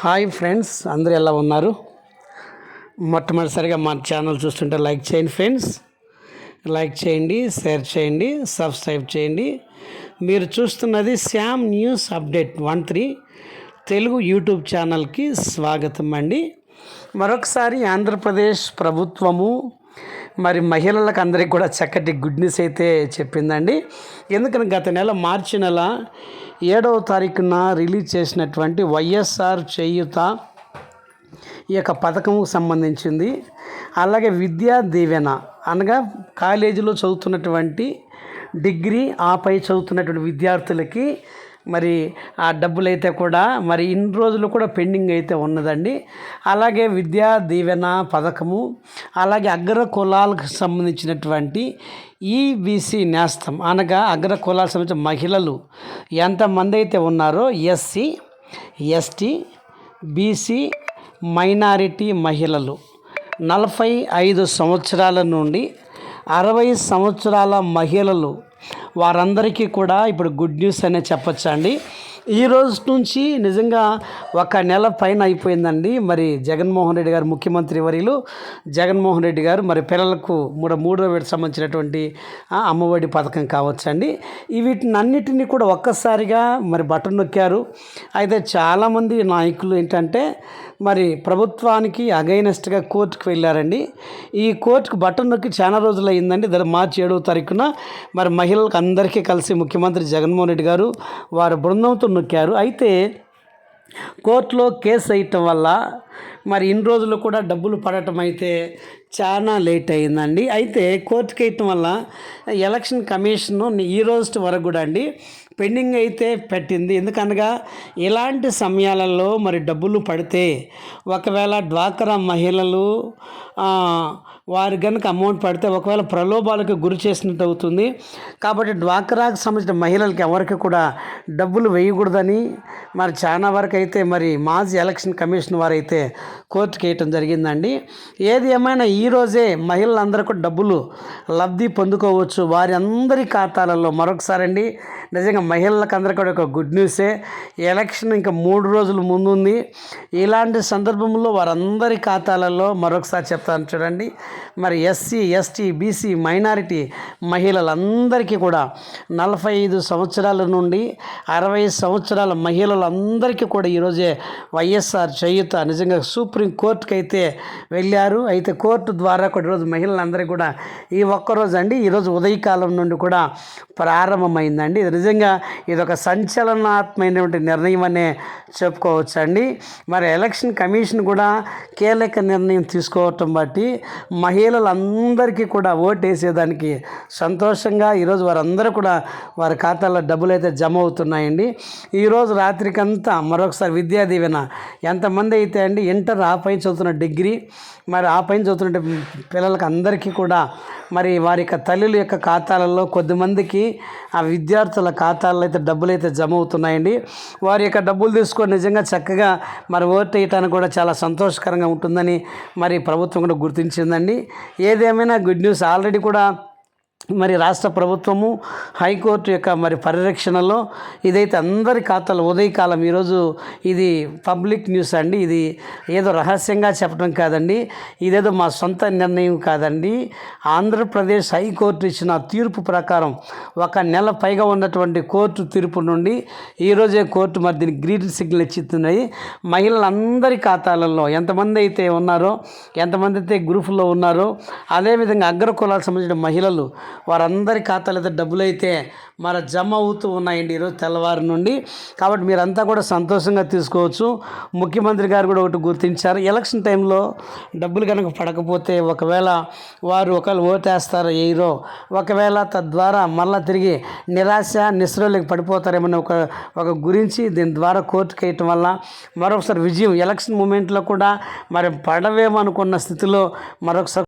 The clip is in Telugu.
హాయ్ ఫ్రెండ్స్ అందరూ ఎలా ఉన్నారు? మొట్టమొదటిసారిగా మా ఛానల్ చూస్తుంటే లైక్ చేయండి ఫ్రెండ్స్. లైక్ చేయండి షేర్ చేయండి సబ్స్క్రైబ్ చేయండి. మీరు చూస్తున్నది Shyam news update one three. Telugu YouTube ఛానల్కి స్వాగతం అండి. మరొకసారి ఆంధ్రప్రదేశ్ ప్రభుత్వము మరి మహిళలకు అందరికీ కూడా చక్కటి గుడ్ న్యూస్ అయితే చెప్పిందండి. ఎందుకని గత నెల మార్చి నెల ఏడవ తారీఖున రిలీజ్ చేసినటువంటి వైఎస్ఆర్ చేయుత ఈ యొక్క పథకంకు సంబంధించింది. అలాగే విద్యా దీవెన అనగా కాలేజీలో చదువుతున్నటువంటి డిగ్రీ ఆపై చదువుతున్నటువంటి విద్యార్థులకి మరి ఆ డబ్బులు అయితే కూడా మరి ఇన్ని రోజులు కూడా పెండింగ్ అయితే ఉన్నదండి. అలాగే విద్యా దీవెన పథకము అలాగే అగ్ర కులాలకు సంబంధించినటువంటి ఈబీసీ నేస్తం అనగా అగ్ర కులాలకు సంబంధించిన మహిళలు ఎంతమంది అయితే ఉన్నారో ఎస్సీ ఎస్టీ బీసీ మైనారిటీ మహిళలు. నలభై ఐదు సంవత్సరాల నుండి అరవై సంవత్సరాల మహిళలు వారందరికీ కూడా ఇప్పుడు గుడ్ న్యూస్ అనే చెప్పచ్చండి. ఈ రోజు నుంచి నిజంగా ఒక నెల పైన అయిపోయిందండి. మరి జగన్మోహన్ రెడ్డి గారు ముఖ్యమంత్రి వర్యులు జగన్మోహన్ రెడ్డి గారు మరి పిల్లలకు మూడో మూడో విడత సంబంధించినటువంటి అమ్మఒడి పథకం కావచ్చండి. ఈ వీటిని అన్నిటినీ కూడా ఒక్కసారిగా మరి బటన్ నొక్కారు. అయితే చాలామంది నాయకులు ఏంటంటే మరి ప్రభుత్వానికి అగైనెస్ట్గా కోర్టుకు వెళ్ళారండి. ఈ కోర్టుకు బటన్ నొక్కి చాలా రోజులు అయిందండి మార్చి ఏడవ తారీఖున మరి మహిళలకు అందరికీ కలిసి ముఖ్యమంత్రి జగన్మోహన్ రెడ్డి గారు వారు బృందంతో నొక్కారు. అయితే కోర్టులో కేసు వేయటం వల్ల మరి ఇన్ని రోజులు కూడా డబ్బులు పడటం అయితే చాలా లేట్ అయిందండి అయితే కోర్టుకి వేయటం వల్ల ఎలక్షన్ కమిషన్ ఈ రోజు వరకు కూడా అండి పెండింగ్ అయితే పెట్టింది. ఎందుకనగా ఇలాంటి సమయాలలో మరి డబ్బులు పడితే ఒకవేళ డ్వాక్రా మహిళలు వారు కనుక అమౌంట్ పడితే ఒకవేళ ప్రలోభాలకు గురి చేసినట్టు అవుతుంది. కాబట్టి డ్వాక్రాకు సంబంధించిన మహిళలకి ఎవరికి కూడా డబ్బులు వేయకూడదని మరి చాలా వరకు అయితే మరి మాజీ ఎలక్షన్ కమిషన్ వారైతే కోర్టుకి వేయటం జరిగిందండి. ఏది ఏమైనా ఈరోజే మహిళలందరూ కూడా డబ్బులు లబ్ధి పొందుకోవచ్చు. వారి అందరి ఖాతాలలో మరొకసారి అండి నిజంగా మహిళలకు అందరికీ కూడా ఒక గుడ్ న్యూసే ఎలక్షన్ ఇంకా మూడు రోజులు ముందుంది. ఇలాంటి సందర్భంలో వారందరి ఖాతాలలో మరొకసారి చెప్తాను చూడండి. మరి ఎస్సీ ఎస్టీ బీసీ మైనారిటీ మహిళలందరికీ కూడా నలభై ఐదు సంవత్సరాల నుండి అరవై సంవత్సరాల మహిళలందరికీ కూడా ఈరోజే వైఎస్ఆర్ చేయుత నిజంగా సుప్రీం కోర్టుకి అయితే వెళ్ళారు. అయితే కోర్టు ద్వారా కూడా ఈరోజు మహిళలందరికీ కూడా ఈ ఒక్కరోజు అండి ఈరోజు ఉదయకాలం నుండి కూడా ప్రారంభమైందండి. ఇది నిజంగా ఇది ఒక సంచలనాత్మకమైనటువంటి నిర్ణయం అనే చెప్పుకోవచ్చండి. మరి ఎలక్షన్ కమిషన్ కూడా కీలక నిర్ణయం తీసుకోవటం బట్టి మహిళలందరికీ కూడా ఓటు వేసేదానికి సంతోషంగా ఈరోజు వారందరూ కూడా వారి ఖాతాల్లో డబ్బులు అయితే జమ అవుతున్నాయండి ఈరోజు రాత్రికంతా మరొకసారి విద్యా దీవెన ఎంతమంది అయితే అండి ఇంటర్ ఆ పైన చదువుతున్న డిగ్రీ మరి ఆ పైన చదువుతున్న పిల్లలకి అందరికీ కూడా మరి వారి యొక్క తల్లుల యొక్క ఖాతాలలో కొద్దిమందికి ఆ విద్యార్థుల ఖాతాల్లో అయితే డబ్బులు అయితే జమ అవుతున్నాయండి వారి యొక్క డబ్బులు తీసుకొని నిజంగా చక్కగా మరి ఓట్ వేయటానికి కూడా చాలా సంతోషకరంగా ఉంటుందని మరి ప్రభుత్వం కూడా గుర్తించిందండి. ఏదేమైనా గుడ్ న్యూస్ ఆల్రెడీ కూడా మరి రాష్ట్ర ప్రభుత్వము హైకోర్టు యొక్క మరి పరిరక్షణలో ఇదైతే అందరి ఖాతాలు ఉదయకాలం ఈరోజు ఇది పబ్లిక్ న్యూస్ అండి. ఇది ఏదో రహస్యంగా చెప్పడం కాదండి. ఇదేదో మా సొంత నిర్ణయం కాదండి. ఆంధ్రప్రదేశ్ హైకోర్టు ఇచ్చిన తీర్పు ప్రకారం ఒక నెల పైగా ఉన్నటువంటి కోర్టు తీర్పు నుండి ఈరోజే కోర్టు మరి దీనికి గ్రీన్ సిగ్నల్ ఇచ్చిస్తున్నాయి మహిళలందరి ఖాతాలలో ఎంతమంది అయితే ఉన్నారో ఎంతమంది అయితే గ్రూపుల్లో ఉన్నారో అదేవిధంగా అగ్ర కులాలకు సంబంధించిన మహిళలు వారందరి ఖాతాలు అయితే డబ్బులు అయితే మరి జమ అవుతూ ఉన్నాయండి ఈరోజు తెల్లవారు నుండి. కాబట్టి మీరంతా కూడా సంతోషంగా తీసుకోవచ్చు. ముఖ్యమంత్రి గారు కూడా ఒకటి గుర్తించారు. ఎలక్షన్ టైంలో డబ్బులు కనుక పడకపోతే ఒకవేళ వారు ఒకవేళ ఓటేస్తారో ఏరో ఒకవేళ తద్వారా మళ్ళీ తిరిగి నిరాశ నిస్రోలకు పడిపోతారేమని ఒక ఒక గురించి దీని ద్వారా కోర్టుకు వేయటం వల్ల మరొకసారి విజయం ఎలక్షన్ మూమెంట్లో కూడా మరి పడవేమో అనుకున్న స్థితిలో మరొకసారి